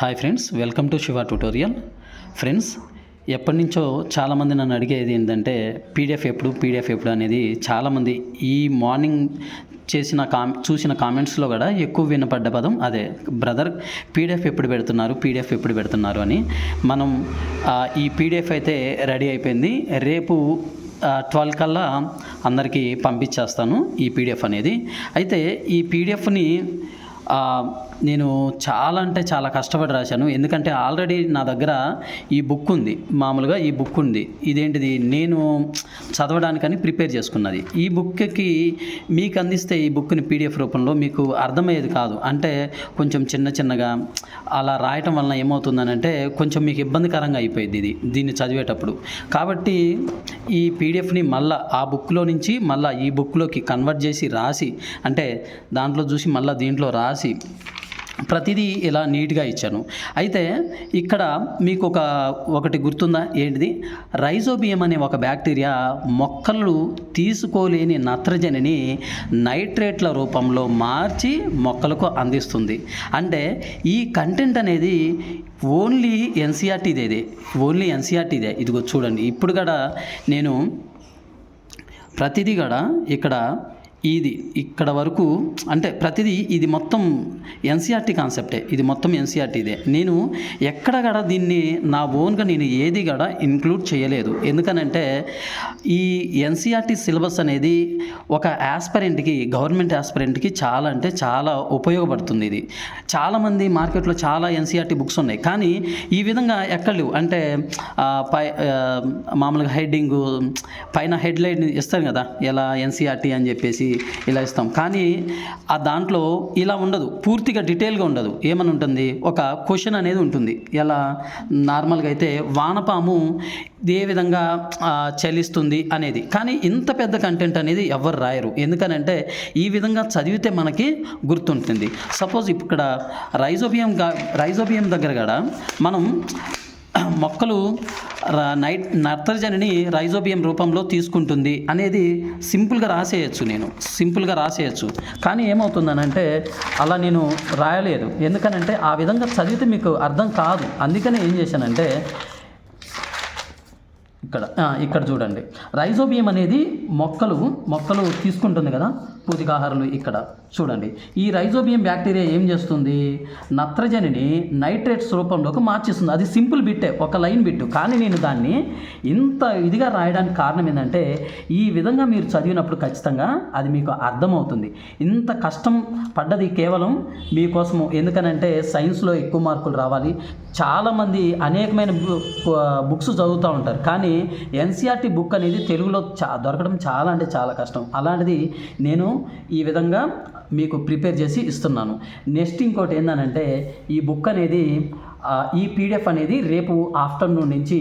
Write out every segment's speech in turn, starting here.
Hi friends welcome to Shiva tutorial friends ఎప్పటి నుంచో చాలామంది నన్ను అడిగేది ఏంటంటే పీడిఎఫ్ ఎప్పుడు పీడిఎఫ్ ఎప్పుడు అనేది చాలామంది ఈ మార్నింగ్ చేసిన కామ్ చూసిన కామెంట్స్లో కూడా ఎక్కువ వినపడ్డ పదం అదే. బ్రదర్ పీడిఎఫ్ ఎప్పుడు పెడుతున్నారు పీడిఎఫ్ ఎప్పుడు పెడుతున్నారు అని. మనం ఈ పీడిఎఫ్ అయితే రెడీ అయిపోయింది. రేపు ట్వెల్వ్ కల్లా అందరికీ పంపించేస్తాను ఈ పీడిఎఫ్ అనేది. అయితే ఈ పీడిఎఫ్ని నేను చాలా అంటే చాలా కష్టపడి రాశాను. ఎందుకంటే ఆల్రెడీ నా దగ్గర ఈ బుక్ ఉంది. మామూలుగా ఈ బుక్ ఉంది. ఇదేంటిది? నేను చదవడానికని ప్రిపేర్ చేసుకున్నది. ఈ బుక్కి మీకు అందిస్తే ఈ బుక్ని పీడిఎఫ్ రూపంలో మీకు అర్థమయ్యేది కాదు. అంటే కొంచెం చిన్న చిన్నగా అలా రాయటం వలన ఏమవుతుందనంటే కొంచెం మీకు ఇబ్బందికరంగా అయిపోయింది ఇది దీన్ని చదివేటప్పుడు. కాబట్టి ఈ పీడిఎఫ్ని మళ్ళా ఆ బుక్లో నుంచి మళ్ళీ ఈ బుక్లోకి కన్వర్ట్ చేసి రాసి అంటే దాంట్లో చూసి మళ్ళీ దీంట్లో రాసి ప్రతిదీ ఇలా నీట్గా ఇచ్చాను. అయితే ఇక్కడ మీకు ఒక ఒకటి గుర్తుందా? ఏంటిది? రైజోబియం అనే ఒక బ్యాక్టీరియా మొక్కలు తీసుకోలేని నత్రజనిని నైట్రేట్ల రూపంలో మార్చి మొక్కలకు అందిస్తుంది. అంటే ఈ కంటెంట్ అనేది ఓన్లీ ఎన్సీఆర్టీదే ఓన్లీ ఎన్సీఆర్టీదే. ఇదిగో చూడండి. ఇప్పుడు కూడా నేను ప్రతిదీ కూడా ఇక్కడ ఇది ఇక్కడ వరకు అంటే ప్రతిదీ ఇది మొత్తం ఎన్సీఆర్టీ కాన్సెప్టే. ఇది మొత్తం ఎన్సీఆర్టీదే నేను ఎక్కడ కూడా దీన్ని నా ఓన్గా నేను ఏది కూడా ఇంక్లూడ్ చేయలేదు. ఎందుకనంటే ఈ ఎన్సీఆర్టీ సిలబస్ అనేది ఒక యాస్పరెంట్కి గవర్నమెంట్ యాస్పరెంట్కి చాలా అంటే చాలా ఉపయోగపడుతుంది ఇది. చాలామంది మార్కెట్లో చాలా ఎన్సీఆర్టీ బుక్స్ ఉన్నాయి. కానీ ఈ విధంగా ఎక్కడ లేవు. అంటే పై మామూలుగా హెడ్డింగ్ పైన హెడ్లైట్ ఇస్తారు కదా ఎలా ఎన్సీఆర్టీ అని చెప్పేసి ఇలా ఇస్తాం. కానీ ఆ దాంట్లో ఇలా ఉండదు. పూర్తిగా డీటెయిల్గా ఉండదు. ఏమని ఉంటుంది ఒక క్వశ్చన్ అనేది ఉంటుంది. ఎలా? నార్మల్గా అయితే వానపాము ఏ విధంగా చలిస్తుంది అనేది. కానీ ఇంత పెద్ద కంటెంట్ అనేది ఎవరు రాయరు. ఎందుకనంటే ఈ విధంగా చదివితే మనకి గుర్తుంటుంది. సపోజ్ ఇక్కడ రైజోబియం రైజోబియం దగ్గర కూడా మనం మొక్కలు నైట్ నత్రజనిని రైజోబియం రూపంలో తీసుకుంటుంది అనేది సింపుల్గా రాసేయచ్చు నేను సింపుల్గా రాసేయచ్చు. కానీ ఏమవుతుందనంటే అలా నేను రాయలేదు. ఎందుకనంటే ఆ విధంగా చదివితే మీకు అర్థం కాదు. అందుకనే ఏం చేశానంటే ఇక్కడ ఇక్కడ చూడండి. రైజోబియం అనేది మొక్కలు మొక్కలు తీసుకుంటుంది కదా పూతికాహారాలు ఇక్కడ. చూడండి. ఈ రైజోబియం బ్యాక్టీరియా ఏం చేస్తుంది? నత్రజనిని నైట్రేట్స్ రూపంలోకి మార్చేస్తుంది. అది సింపుల్ బిట్టే ఒక లైన్ బిట్టు. కానీ నేను దాన్ని ఇంత ఇదిగా రాయడానికి కారణం ఏంటంటే ఈ విధంగా మీరు చదివినప్పుడు ఖచ్చితంగా అది మీకు అర్థమవుతుంది. ఇంత కష్టం పడ్డది కేవలం మీకోసము. ఎందుకనంటే సైన్స్లో ఎక్కువ మార్కులు రావాలి. చాలామంది అనేకమైన బుక్స్ చదువుతూ ఉంటారు. కానీ ఎన్సీఆర్టీ బుక్ అనేది తెలుగులో చా దొరకడం చాలా అంటే చాలా కష్టం. అలాంటిది నేను ఈ విధంగా మీకు ప్రిపేర్ చేసి ఇస్తున్నాను. నెక్స్ట్ ఇంకోటి ఏంటంటే ఈ బుక్ అనేది ఈ పీడిఎఫ్ అనేది రేపు ఆఫ్టర్నూన్ నుంచి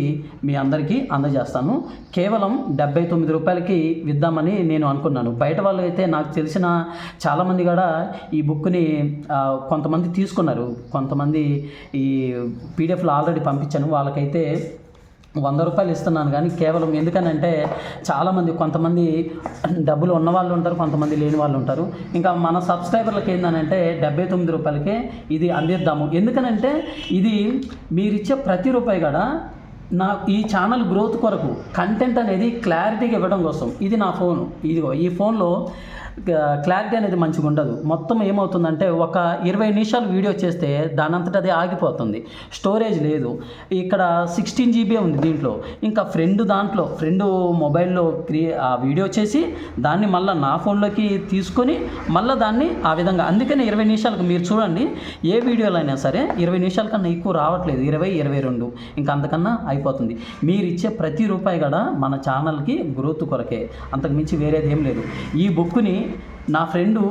మీ అందరికీ అందజేస్తాను. కేవలం డెబ్బై తొమ్మిది రూపాయలకి ఇద్దామని నేను అనుకున్నాను. బయట వాళ్ళు అయితే నాకు తెలిసిన చాలామంది కూడా ఈ బుక్ని కొంతమంది తీసుకున్నారు. కొంతమంది ఈ పీడిఎఫ్లో ఆల్రెడీ పంపించాను. వాళ్ళకైతే వంద రూపాయలు ఇస్తున్నాను కానీ కేవలం ఎందుకనంటే చాలామంది కొంతమంది డబ్బులు ఉన్న వాళ్ళు ఉంటారు కొంతమంది లేని వాళ్ళు ఉంటారు. ఇంకా మన సబ్స్క్రైబర్లకు ఏంటంటే డెబ్బై తొమ్మిది రూపాయలకే ఇది అందిద్దాము. ఎందుకనంటే ఇది మీరిచ్చే ప్రతి రూపాయి కూడా నా ఈ ఛానల్ గ్రోత్ కొరకు కంటెంట్ అనేది క్లారిటీగా ఇవ్వడం కోసం. ఇది నా ఫోన్. ఇదిగో ఈ ఫోన్లో క్లారిటీ అనేది మంచిగా ఉండదు. మొత్తం ఏమవుతుందంటే ఒక ఇరవై నిమిషాలు వీడియో చేస్తే దానంతట అది అదే ఆగిపోతుంది. స్టోరేజ్ లేదు. ఇక్కడ సిక్స్టీన్ జీబీ ఉంది దీంట్లో. ఇంకా ఫ్రెండ్ దాంట్లో ఫ్రెండ్ మొబైల్లో క్రియే ఆ వీడియో చేసి దాన్ని మళ్ళీ నా ఫోన్లోకి తీసుకొని మళ్ళీ దాన్ని ఆ విధంగా. అందుకనే ఇరవై నిమిషాలకు మీరు చూడండి ఏ వీడియోలు అయినా సరే ఇరవై నిమిషాల కన్నా ఎక్కువ రావట్లేదు. ఇరవై ఇరవై రెండు. ఇంకా అంతకన్నా అయిపోతుంది. మీరు ఇచ్చే ప్రతి రూపాయి కూడా మన ఛానల్కి గ్రోత్ కొరకే. అంతకు మించి వేరేది ఏం లేదు. ఈ బుక్ని నా ఫ్రెండు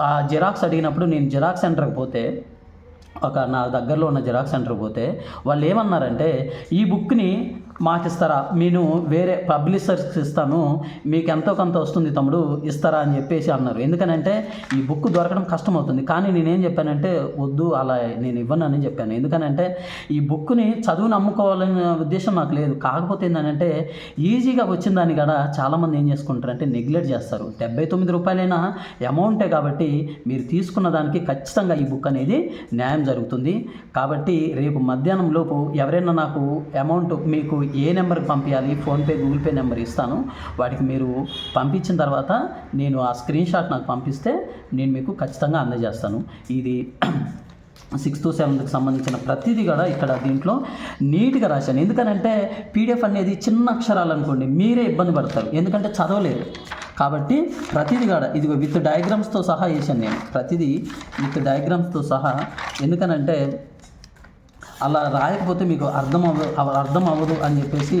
ఆ జిరాక్స్ అడిగినప్పుడు నేను జిరాక్స్ సెంటర్కి పోతే ఒక నా దగ్గరలో ఉన్న జిరాక్స్ సెంటర్ పోతే వాళ్ళు ఏమన్నారంటే ఈ బుక్ని మాకు ఇస్తారా నేను వేరే పబ్లిషర్స్ ఇస్తాను. మీకు ఎంతో కొంత వస్తుంది తమ్ముడు ఇస్తారా అని చెప్పేసి అన్నారు. ఎందుకనంటే ఈ బుక్ దొరకడం కష్టం అవుతుంది కానీ నేనేం చెప్పానంటే వద్దు అలా నేను ఇవ్వను అని చెప్పాను. ఎందుకనంటే ఈ బుక్ని చదువు అమ్ముకోవాలనే ఉద్దేశం నాకు లేదు. కాకపోతే ఏంటంటే ఈజీగా వచ్చిన దాన్ని కూడా చాలామంది ఏం చేసుకుంటారంటే నెగ్లెక్ట్ చేస్తారు. డెబ్బై తొమ్మిది రూపాయలైనా అమౌంటే కాబట్టి మీరు తీసుకున్న దానికి ఖచ్చితంగా ఈ బుక్ అనేది న్యాయం జరుగుతుంది. కాబట్టి రేపు మధ్యాహ్నం లోపు ఎవరైనా నాకు అమౌంట్ మీకు ఏ నెంబర్కి పంపించాలి ఫోన్పే గూగుల్ పే నెంబర్ ఇస్తాను. వాటికి మీరు పంపించిన తర్వాత నేను ఆ స్క్రీన్ షాట్ నాకు పంపిస్తే నేను మీకు ఖచ్చితంగా అందజేస్తాను. ఇది సిక్స్త్ సెవెంత్కి సంబంధించిన ప్రతిదీ కూడా ఇక్కడ దీంట్లో నీట్గా రాశాను. ఎందుకనంటే పీడిఎఫ్ అనేది చిన్న అక్షరాలు అనుకోండి మీరే ఇబ్బంది పడతారు. ఎందుకంటే చదవలేరు. కాబట్టి ప్రతిదీ కూడా ఇది విత్ డయాగ్రామ్స్తో సహా వేసాను నేను. ప్రతిదీ విత్ డయాగ్రామ్స్తో సహా. ఎందుకనంటే అలా రాయకపోతే మీకు అర్థం అవ్వ అర్థం అవ్వదు అని చెప్పేసి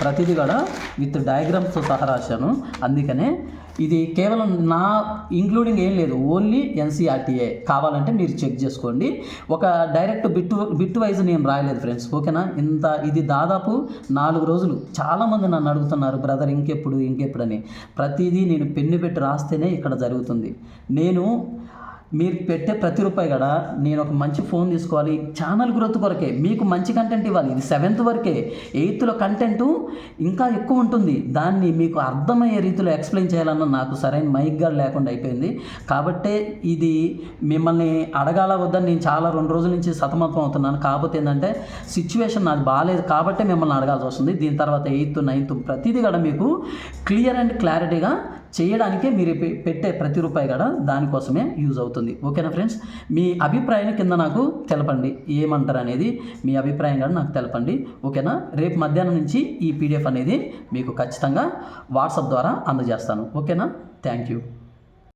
ప్రతిదీ కూడా విత్ డయాగ్రామ్స్తో సహా రాశాను. అందుకనే ఇది కేవలం నా ఇంక్లూడింగ్ ఏం లేదు. ఓన్లీ ఎన్సీఆర్టీఏ కావాలంటే మీరు చెక్ చేసుకోండి. ఒక డైరెక్ట్ బిట్ బిట్ వైజ్ నేను రాయలేదు ఫ్రెండ్స్. ఓకేనా? ఇంత ఇది దాదాపు నాలుగు రోజులు. చాలామంది నన్ను అడుగుతున్నారు బ్రదర్ ఇంకెప్పుడు ఇంకెప్పుడు అని ప్రతిదీ నేను పెన్ను పెట్టి రాస్తేనే ఇక్కడ జరుగుతుంది. నేను మీరు పెట్టే ప్రతి రూపాయి కూడా నేను ఒక మంచి ఫోన్ తీసుకోవాలి ఛానల్ గ్రోత్ కొరకే. మీకు మంచి కంటెంట్ ఇవ్వాలి. ఇది సెవెంత్ వరకే. ఎయిత్లో కంటెంట్ ఇంకా ఎక్కువ ఉంటుంది. దాన్ని మీకు అర్థమయ్యే రీతిలో ఎక్స్ప్లెయిన్ చేయాలన్న నాకు సరైన మైక్గా లేకుండా అయిపోయింది. కాబట్టే ఇది మిమ్మల్ని అడగాల వద్దని నేను చాలా రెండు రోజుల నుంచి సతమతం అవుతున్నాను. కాకపోతే ఏంటంటే సిచ్యువేషన్ నాకు బాగాలేదు కాబట్టే మిమ్మల్ని అడగాల్సి వస్తుంది. దీని తర్వాత ఎయిత్ నైన్త్ ప్రతిదీ కూడా మీకు క్లియర్ అండ్ క్లారిటీగా చేయడానికే మీరు పెట్టే ప్రతి రూపాయి కూడా దానికోసమే యూజ్ అవుతుంది. ఓకేనా ఫ్రెండ్స్? మీ అభిప్రాయం కింద నాకు తెలపండి. ఏమంటారు అనేది మీ అభిప్రాయం కూడా నాకు తెలపండి. ఓకేనా? రేపు మధ్యాహ్నం నుంచి ఈ పీడిఎఫ్ అనేది మీకు ఖచ్చితంగా వాట్సాప్ ద్వారా అందజేస్తాను. ఓకేనా? Thank you.